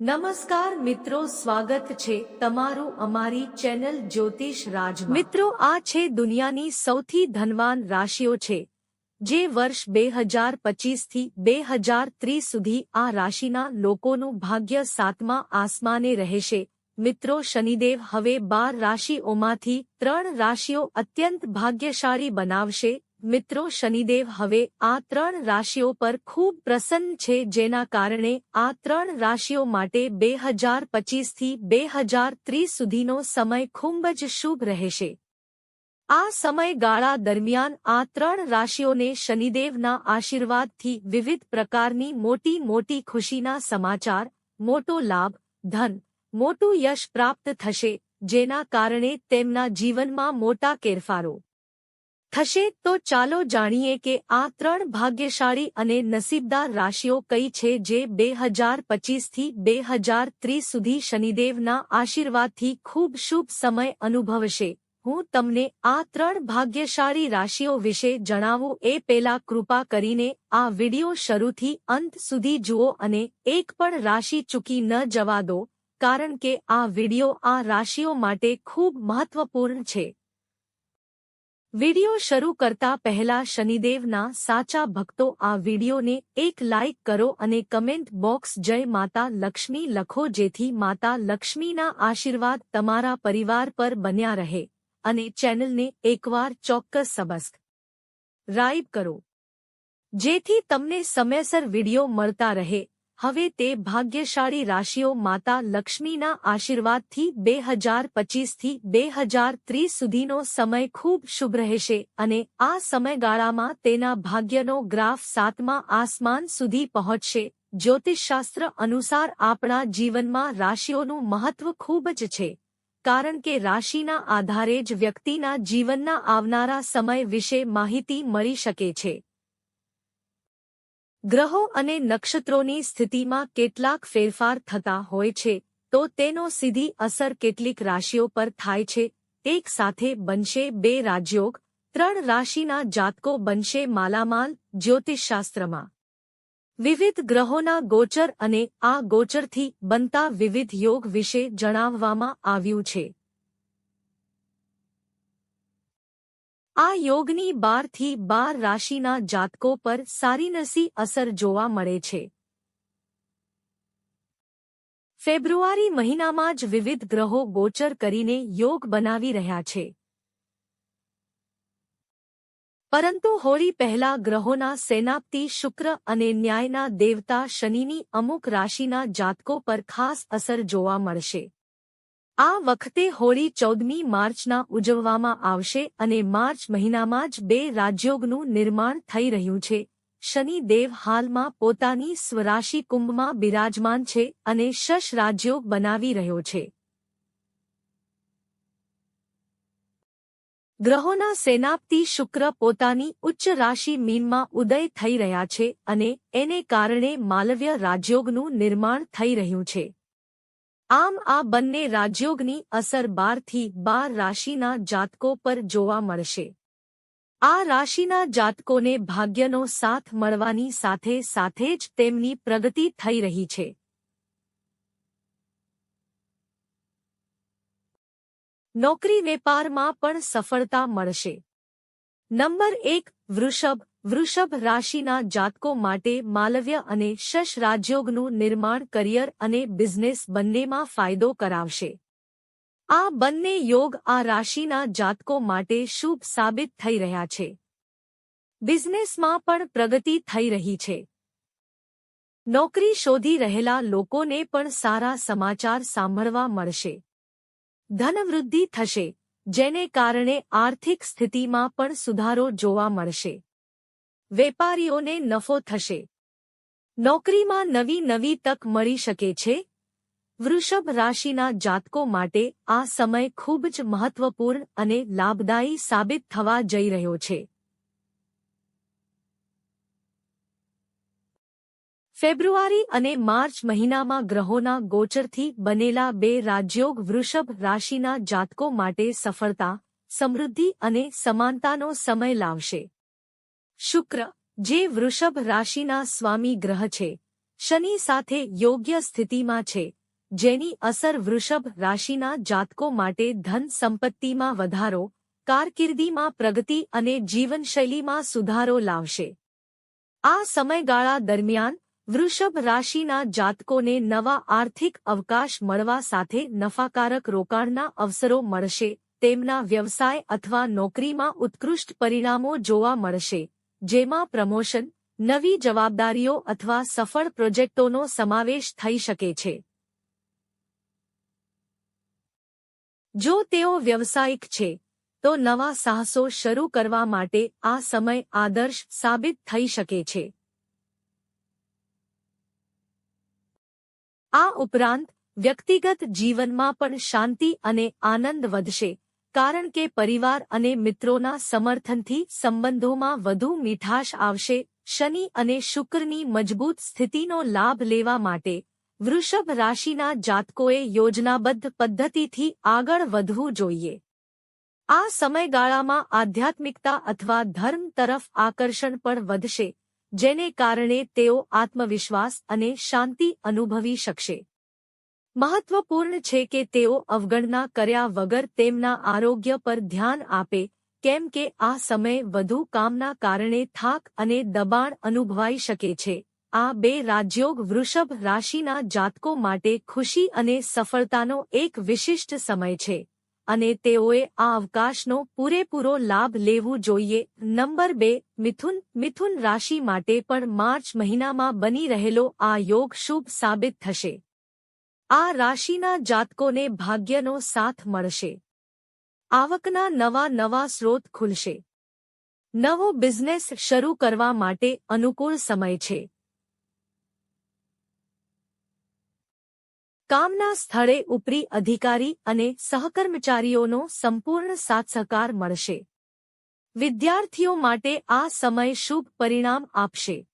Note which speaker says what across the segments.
Speaker 1: નમસ્કાર મિત્રો, સ્વાગત છે તમારું અમારી ચેનલ જ્યોતિષ રાજ મિત્રો, આ છે દુનિયાની સૌથી ધનવાન રાશિઓ છે, જે વર્ષ બે હજાર પચીસથી બે હજાર ત્રીસ સુધી આ રાશિના લોકોનું ભાગ્ય સાતમા આસમાને રહેશે. મિત્રો, શનિદેવ હવે બાર રાશિઓમાંથી ત્રણ રાશિઓ અત્યંત ભાગ્યશાળી બનાવશે મિત્રો શનિદેવ હવે આ ત્રણ રાશિઓ પર ખૂબ પ્રસન્ન છે જેના કારણે આ ત્રણ રાશિઓ માટે બે હજાર પચીસથી બે હજાર ત્રીસ સુધીનો સમય ખૂબ જ શુભ રહેશે. આ સમયગાળા દરમિયાન આ ત્રણ રાશિઓને શનિદેવના આશીર્વાદથી વિવિધ પ્રકારની મોટી મોટી ખુશીના સમાચાર, મોટો લાભ, ધન, મોટું યશ પ્રાપ્ત થશે, જેના કારણે તેમના જીવનમાં મોટા ફેરફારો થશે તો ચાલો જાણીએ કે આ ત્રણ ભાગ્યશાળી અને નસીબદાર રાશિઓ કઈ છે જે બે હજાર પચીસથી બે હજાર ત્રીસ સુધી શનિદેવના આશીર્વાદથી ખૂબ શુભ સમય અનુભવશે. હું તમને આ ત્રણ ભાગ્યશાળી રાશિઓ વિશે જણાવું. એ પેલા કૃપા કરીને આ વિડિયો શરૂથી અંત સુધી જુઓ અને એક પણ રાશિ ચૂકી ન જવા દો, કારણ કે આ વિડિયો આ રાશિઓ માટે ખૂબ મહત્વપૂર્ણ છે. વિડિયો શરૂ કરતા પહેલા શનિદેવના સાચા ભક્તો આ વિડિયોને એક લાઇક કરો અને કમેન્ટ બોક્સ જય માતા લક્ષ્મી લખો જેથી માતા લક્ષ્મીના આશીર્વાદ તમારા પરિવાર પર બન્યા રહે અને ચેનલને એકવાર ચોક્કસ સબસ્ક રાઇબ કરો જેથી તમને સમયસર વિડિયો મળતા રહે હવે તે ભાગ્યશાળી રાશિઓ માતા લક્ષ્મીના આશીર્વાદથી બે હજાર પચીસથી બે હજાર ત્રીસ સુધીનો સમય ખૂબ શુભ રહેશે અને આ સમયગાળામાં તેના ભાગ્યનો ગ્રાફ સાતમા આસમાન સુધી પહોંચશે. જ્યોતિષશાસ્ત્ર અનુસાર આપણા જીવનમાં રાશિઓનું મહત્વ ખૂબ જ છે, કારણ કે રાશિના આધારે જ વ્યક્તિના જીવનના આવનારા સમય વિશે માહિતી મળી શકે છે. ગ્રહો અને નક્ષત્રોની સ્થિતિમાં કેટલાક ફેરફાર થતા હોય છે, તો તેનો સીધી અસર કેટલીક રાશિઓ પર થાય છે. એક સાથે બનશે બે રાજયોગ, ત્રણ રાશિના જાતકો બનશે માલામાલ, જ્યોતિષશાસ્ત્રમાં. વિવિધ ગ્રહોના ગોચર અને આ ગોચરથી બનતા વિવિધ યોગ વિશે જણાવવામાં આવ્યું છે. આ યોગની બારથી બાર રાશિના જાતકો પર સારીનસી અસર જોવા મળે છે. ફેબ્રુઆરી મહિનામાં જ વિવિધ ગ્રહો ગોચર કરીને યોગ બનાવી રહ્યા છે. પરંતુ હોળી પહેલા ગ્રહોના સેનાપતિ શુક્ર અને ન્યાયના દેવતા શનિની અમુક રાશિના જાતકો પર ખાસ અસર જોવા મળશે. આ વખતે હોળી ચૌદમી માર્ચના ઉજવવામાં આવશે અને માર્ચ મહિનામાં જ બે રાજયોગનું નિર્માણ થઈ રહ્યું છે. શનિદેવ હાલમાં પોતાની સ્વરાશિ કુંભમાં બિરાજમાન છે અને શશ રાજયોગ બનાવી રહ્યો છે. ગ્રહોના સેનાપતિ શુક્ર પોતાની ઉચ્ચ રાશિ મીનમાં ઉદય થઈ રહ્યા છે અને એને કારણે માલવ્ય રાજયોગનું નિર્માણ થઈ રહ્યું છે. આમ આ બંને રાજયોગની અસર બારથી બાર રાશિના જાતકો પર જોવા મળશે. આ રાશિના જાતકોને ભાગ્યનો સાથ મળવાની સાથે સાથે જ તેમની પ્રગતિ થઈ રહી છે. નોકરી વેપારમાં પણ સફળતા મળશે. નંબર એક, વૃષભ વૃષભ રાશિના જાતકો માટે માલવ્ય અને શશ રાજયોગનું નિર્માણ કરિયર અને બિઝનેસ બંનેમાં ફાયદો કરાવશે. આ બંને યોગ આ રાશિના જાતકો માટે શુભ સાબિત થઈ રહ્યા છે. બિઝનેસમાં પણ પ્રગતિ થઈ રહી છે. નોકરી શોધી રહેલા લોકોને પણ સારા સમાચાર સાંભળવા મળશે. ધનવૃદ્ધિ થશે, જેને કારણે આર્થિક સ્થિતિમાં પણ સુધારો જોવા મળશે. વેપારીઓને નફો થશે. નોકરીમાં નવી નવી તક મળી શકે છે. વૃષભ રાશિના જાતકો માટે આ સમય ખૂબ જ મહત્વપૂર્ણ અને લાભદાયી સાબિત થવા જઈ રહ્યો છે. ફેબ્રુઆરી અને માર્ચ મહિનામાં ગ્રહોના ગોચરથી બનેલા બે રાજયોગ વૃષભ રાશિના જાતકો માટે સફળતા, સમૃદ્ધિ અને સમાનતાનો સમય લાવશે. શુક્ર, જે વૃષભ રાશિના સ્વામી ગ્રહ છે, શનિ સાથે યોગ્ય સ્થિતિમાં છે, જેની અસર વૃષભ રાશિના જાતકો માટે ધન સંપત્તિમાં વધારો, કારકિર્દીમાં પ્રગતિ અને જીવનશૈલીમાં સુધારો લાવશે. આ સમયગાળા દરમિયાન, વૃષભ રાશિના જાતકોને નવા આર્થિક અવકાશ મળવા સાથે નફાકારક રોકાણના અવસરો મળશે, તેમના વ્યવસાય અથવા નોકરીમાં ઉત્કૃષ્ટ પરિણામો જોવા મળશે. જેમાં પ્રમોશન, નવી જવાબદારીઓ અથવા સફળ પ્રોજેક્ટોનો સમાવેશ થઈ શકે છે. જો તેઓ વ્યવસાયિક છે, તો નવા સાહસો શરૂ કરવા માટે આ સમય આદર્શ સાબિત થઈ શકે છે. આ ઉપરાંત વ્યક્તિગત જીવનમાં પણ શાંતિ અને આનંદ વધશે. કારણ કે પરિવાર અને મિત્રોના સમર્થનથી સંબંધોમાં વધુ મીઠાશ આવશે, શનિ અને શુક્રની મજબૂત સ્થિતિનો લાભ લેવા માટે વૃષભ રાશિના જાતકોએ યોજનાબદ્ધ પદ્ધતિથી આગળ વધવું જોઈએ. આ સમયગાળામાં આધ્યાત્મિકતા અથવા ધર્મ તરફ આકર્ષણ પણ વધશે, જેને કારણે તેઓ આત્મવિશ્વાસ અને શાંતિ અનુભવી શકશે. મહત્વપૂર્ણ છે કે તેઓ અવગણના કર્યા વગર તેમના આરોગ્ય પર ધ્યાન આપે, કેમ કે આ સમય વધુ કામના કારણે થાક અને દબાણ અનુભવાઈ શકે છે. આ બે રાજયોગ વૃષભ રાશિના જાતકો માટે ખુશી અને સફળતાનો એક વિશિષ્ટ સમય છે, અને તેઓએ આ અવકાશનો પૂરેપૂરો લાભ લેવું જોઈએ. નંબર બે, મિથુન મિથુન રાશિ માટે પણ માર્ચ મહિનામાં બની રહેલો આ યોગ શુભ સાબિત થશે. આ રાશિના જાતકોને ભાગ્યનો સાથ મળશે. આવકના નવા નવા સ્રોત ખુલશે. નવો બિઝનેસ શરૂ કરવા માટે અનુકૂળ સમય છે. કામના સ્થળે ઉપરી અધિકારી અને સહકર્મચારીઓનો સંપૂર્ણ સાથસહકાર મળશે. વિદ્યાર્થીઓ માટે આ સમય શુભ પરિણામ આપશે.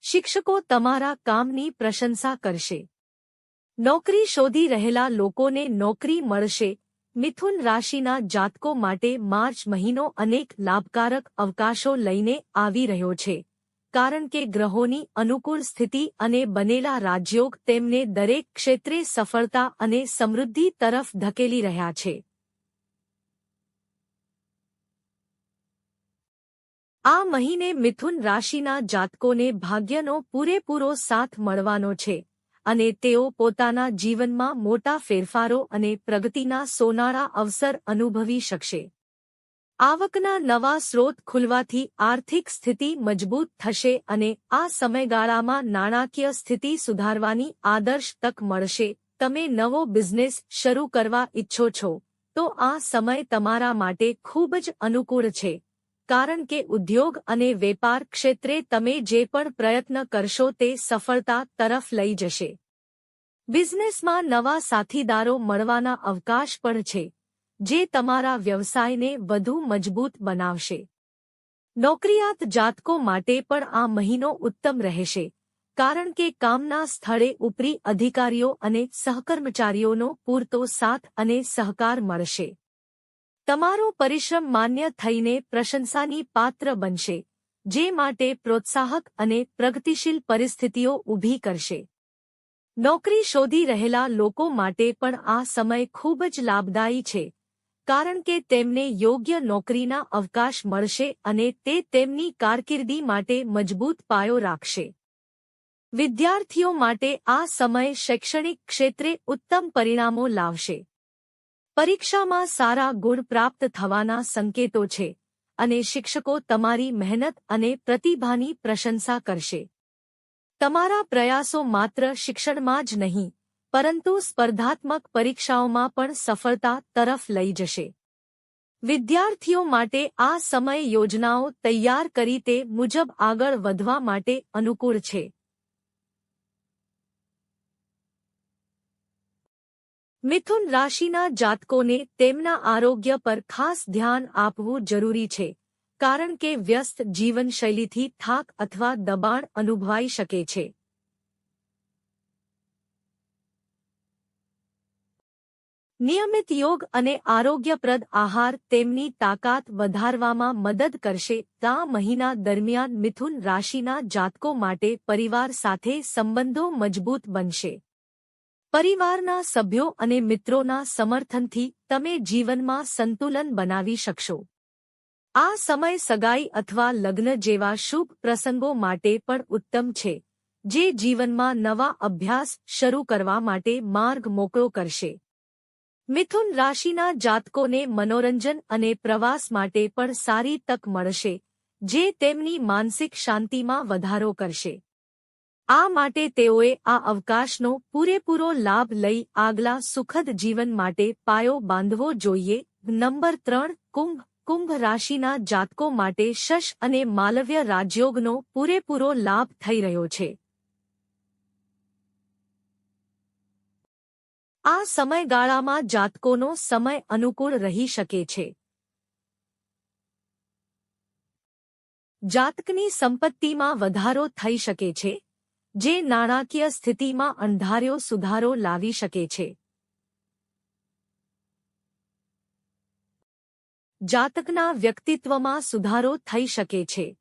Speaker 1: શિક્ષકો તમારા કામની પ્રશંસા કરશે. નોકરી શોધી રહેલા લોકોને નોકરી મળશે. મિથુન રાશિના જાતકો માટે માર્ચ મહિનો અનેક લાભકારક અવકાશો લઈને આવી રહ્યો છે. કારણ કે ગ્રહોની અનુકૂળ સ્થિતિ અને બનેલા રાજયોગ તેમને દરેક ક્ષેત્રે સફળતા અને સમૃદ્ધિ તરફ ધકેલી રહ્યા છે. આ મહિને મિથુન રાશિના જાતકોને ભાગ્યનો પૂરેપૂરો સાથ મળવાનો છે. અને તેઓ પોતાના જીવનમાં મોટા ફેરફારો અને પ્રગતિના સોનારા અવસર અનુભવી શકશે. આવકના નવા સ્રોત ખુલવાથી આર્થિક સ્થિતિ મજબૂત થશે અને આ સમયગાળામાં નાણાકીય સ્થિતિ સુધારવાની આદર્શ તક મળશે. તમે નવો બિઝનેસ શરૂ કરવા ઈચ્છો છો, તો આ સમય તમારા માટે ખૂબ જ અનુકૂળ છે. કારણ કે ઉદ્યોગ અને વેપાર ક્ષેત્રે તમે જે પણ પ્રયત્ન કરશો તે સફળતા તરફ લઈ જશે. બિઝનેસમાં નવા સાથીદારો મળવાના અવકાશ પણ છે, જે તમારા વ્યવસાયને વધુ મજબૂત બનાવશે. નોકરીયાત જાતકો માટે પણ આ મહિનો ઉત્તમ રહેશે, કારણ કે કામના સ્થળે ઉપરી અધિકારીઓ અને સહકર્મચારીઓનો પૂરતો સાથ અને સહકાર મળશે. તમારો પરિશ્રમ માન્ય થઈને પ્રશંસાની પાત્ર બનશે, જે માટે પ્રોત્સાહક અને પ્રગતિશીલ પરિસ્થિતિઓ ઊભી કરશે. નોકરી શોધી રહેલા લોકો માટે પણ આ સમય ખૂબ જ લાભદાયી છે, કારણ કે તેમને યોગ્ય નોકરીના અવકાશ મળશે અને તે તેમની કારકિર્દી માટે મજબૂત પાયો રાખશે. વિદ્યાર્થીઓ માટે આ સમય શૈક્ષણિક ક્ષેત્રે ઉત્તમ પરિણામો લાવશે. પરીક્ષામાં સારા ગુણ પ્રાપ્ત થવાના સંકેતો છે અને શિક્ષકો તમારી મહેનત અને પ્રતિભાની પ્રશંસા કરશે. તમારા પ્રયાસો માત્ર શિક્ષણમાં જ નહીં, પરંતુ સ્પર્ધાત્મક પરીક્ષાઓમાં પણ સફળતા તરફ લઈ જશે. વિદ્યાર્થીઓ માટે આ સમય યોજનાઓ તૈયાર કરી તે મુજબ આગળ વધવા માટે અનુકૂળ છે. મિથુન રાશિના જાતકોને તેમના આરોગ્ય પર ખાસ ધ્યાન આપવું જરૂરી છે, કારણ કે વ્યસ્ત જીવનશૈલીથી થાક અથવા દબાણ અનુભવાઈ શકે છે. નિયમિત યોગ અને આરોગ્યપ્રદ આહાર તેમની તાકાત વધારવામાં મદદ કરશે. તા મહિના દરમિયાન મિથુન રાશિના જાતકો માટે પરિવાર સાથે સંબંધો મજબૂત બનશે. પરિવારના સભ્યો અને મિત્રોના સમર્થનથી તમે જીવનમાં સંતુલન બનાવી શકશો. આ સમય સગાઈ અથવા લગ્ન જેવા શુભ પ્રસંગો માટે પણ ઉત્તમ છે, જે જીવનમાં નવા અભ્યાસ શરૂ કરવા માટે માર્ગ મોકળો કરશે. મિથુન રાશિના જાતકોને મનોરંજન અને પ્રવાસ માટે પણ સારી તક મળશે, જે તેમની માનસિક શાંતિમાં વધારો કરશે. આ માટે તેઓએ આ અવકાશનો પૂરેપૂરો લાભ લઈ આગલા સુખદ જીવન માટે પાયો બાંધવો જોઈએ. નંબર ત્રણ, કુંભ. કુંભ રાશિના જાતકો માટે શશ અને માલવ્ય રાજયોગનો પૂરેપૂરો લાભ થઈ રહ્યો છે. આ સમયગાળામાં જાતકોનો સમય અનુકૂળ રહી શકે છે. જાતકની સંપત્તિમાં વધારો થઈ શકે છે. જે નાણાકીય સ્થિતિમાં અંધાર્યો સુધારો લાવી શકે છે. જાતકના વ્યક્તિત્વમાં સુધારો થઈ શકે છે.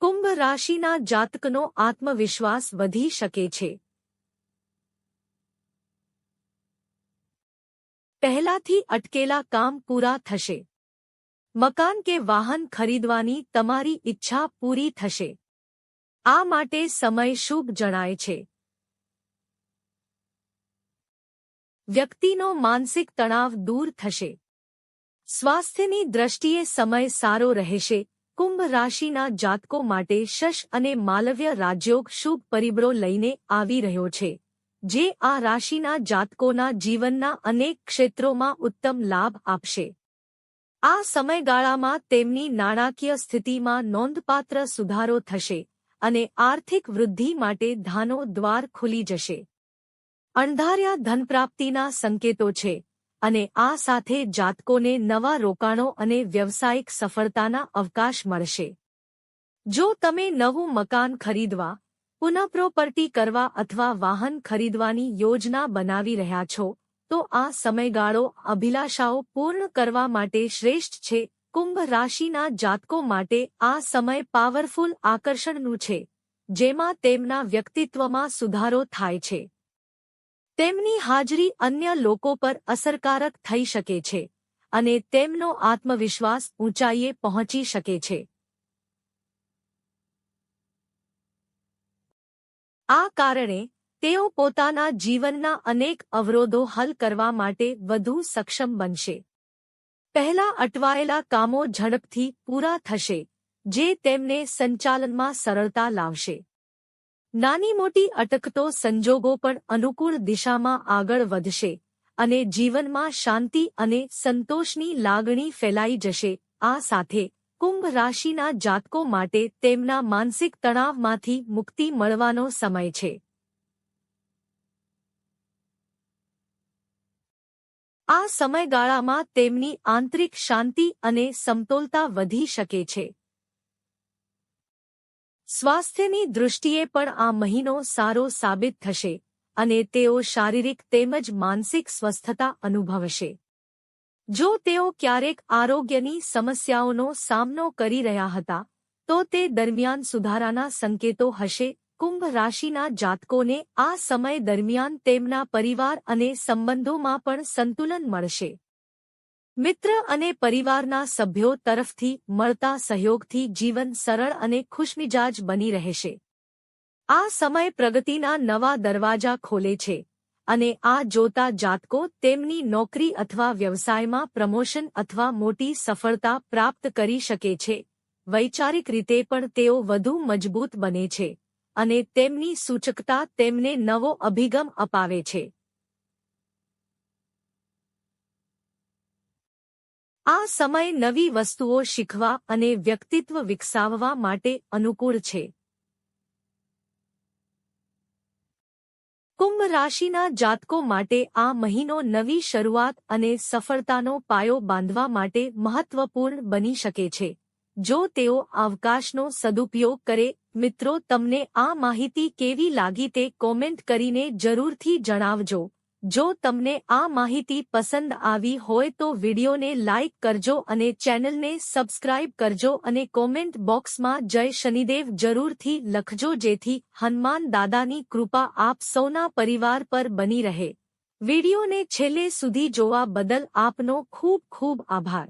Speaker 1: કુંભ રાશિના જાતકનો આત્મવિશ્વાસ વધી શકે છે. પહેલાથી અટકેલા કામ પૂરા થશે. મકાન કે વાહન ખરીદવાની તમારી ઈચ્છા પૂરી થશે. આ માટે સમય શુભ જણાય છે. વ્યક્તિનો માનસિક તણાવ દૂર થશે. સ્વાસ્થ્યની દ્રષ્ટિએ સમય સારો રહેશે. કુંભ રાશિના જાતકો માટે શશ અને માલવ્ય રાજયોગ શુભ પરિબળો લઈને આવી રહ્યો છે. જે આ રાશિના જાતકોના જીવનના અનેક ક્ષેત્રોમાં ઉત્તમ લાભ આપશે. આ સમયગાળામાં તેમની નાણાકીય સ્થિતિમાં નોંધપાત્ર સુધારો થશે અને આર્થિક વૃદ્ધિ માટે ધાનો દ્વાર ખુલી જશે. અણધાર્યા ધનપ્રાપ્તિના સંકેતો છે અને આ સાથે જાતકોને નવા રોકાણો અને વ્યવસાયિક સફળતાના અવકાશ મળશે. જો તમે નવું મકાન ખરીદવા, પુનઃપ્રોપર્ટી કરવા અથવા વાહન ખરીદવાની યોજના બનાવી રહ્યા છો તો આ સમયગાળો અભિલાષાઓ પૂર્ણ કરવા માટે શ્રેષ્ઠ છે. કુંભ રાશિના જાતકો માટે આ સમય પાવરફુલ આકર્ષણનું છે, જેમાં તેમના વ્યક્તિત્વમાં સુધારો થાય છે. તેમની હાજરી અન્ય લોકો પર અસરકારક થઈ શકે છે અને તેમનો આત્મવિશ્વાસ ઊંચાઈએ પહોંચી શકે છે. આ કારણે તેઓ પોતાના જીવનના અનેક અવરોધો હલ કરવા માટે વધુ સક્ષમ બનશે. પહેલા અટવાયેલા કામો ઝડપથી પૂરા થશે, જે તેમને સંચાલનમાં સરળતા લાવશે. નાની મોટી અટકતો સંજોગો પણ અનુકૂળ દિશામાં આગળ વધશે અને જીવનમાં શાંતિ અને સંતોષની લાગણી ફેલાઈ જશે. આ સાથે, કુંભ રાશિના જાતકો માટે તેમના માનસિક તણાવમાંથી મુક્તિ મળવાનો સમય છે. આ સમયગાળામાં તેમની આંતરિક શાંતિ અને સમતોલતા વધી શકે છે. સ્વાસ્થ્યની દૃષ્ટિએ પણ આ મહિનો સારો સાબિત થશે અને તેઓ શારીરિક તેમજ માનસિક સ્વસ્થતા અનુભવશે. જો તેઓ ક્યારેક આરોગ્યની સમસ્યાઓનો સામનો કરી રહ્યા હતા, તો તે દરમિયાન સુધારાના સંકેતો હશે કુંભ રાશિના જાતકોને આ સમય દરમિયાન તેમના પરિવાર અને સંબંધોમાં પણ સંતુલન મળશે. મિત્ર અને પરિવારના સભ્યો તરફથી મળતા સહયોગથી જીવન સરળ અને ખુશમિજાજ બની રહેશે. આ સમય પ્રગતિના નવા દરવાજા ખોલે છે અને આ જોતા જાતકો તેમની નોકરી અથવા વ્યવસાયમાં પ્રમોશન અથવા મોટી સફળતા પ્રાપ્ત કરી શકે છે. વૈચારિક રીતે પણ તેઓ વધુ મજબૂત બને છે. અને તેમની સૂચકતા તેમને નવો અભિગમ અપાવે છે. આ સમય નવી વસ્તુઓ શીખવા અને વ્યક્તિત્વ વિકસાવવા માટે અનુકૂળ છે. કુંભ રાશિના જાતકો માટે આ મહિનો નવી શરૂઆત અને સફળતાનો પાયો બાંધવા માટે મહત્વપૂર્ણ બની શકે છે. જો તેઓ અવકાશનો સદુપયોગ કરે, મિત્રો તમને આ માહિતી કેવી લાગી તે કોમેન્ટ કરીને જરૂરથી જણાવજો. જો તમને આ માહિતી પસંદ આવી હોય તો વિડિયોને લાઇક કરજો અને ચેનલને સબસ્ક્રાઇબ કરજો અને કોમેન્ટ બોક્સમાં જય શનિદેવ જરૂરથી લખજો જેથી હનુમાન દાદાની કૃપા આપ સૌના પરિવાર પર બની રહે. વિડિયોને છેલ્લે સુધી જોવા બદલ આપનો ખૂબ ખૂબ આભાર.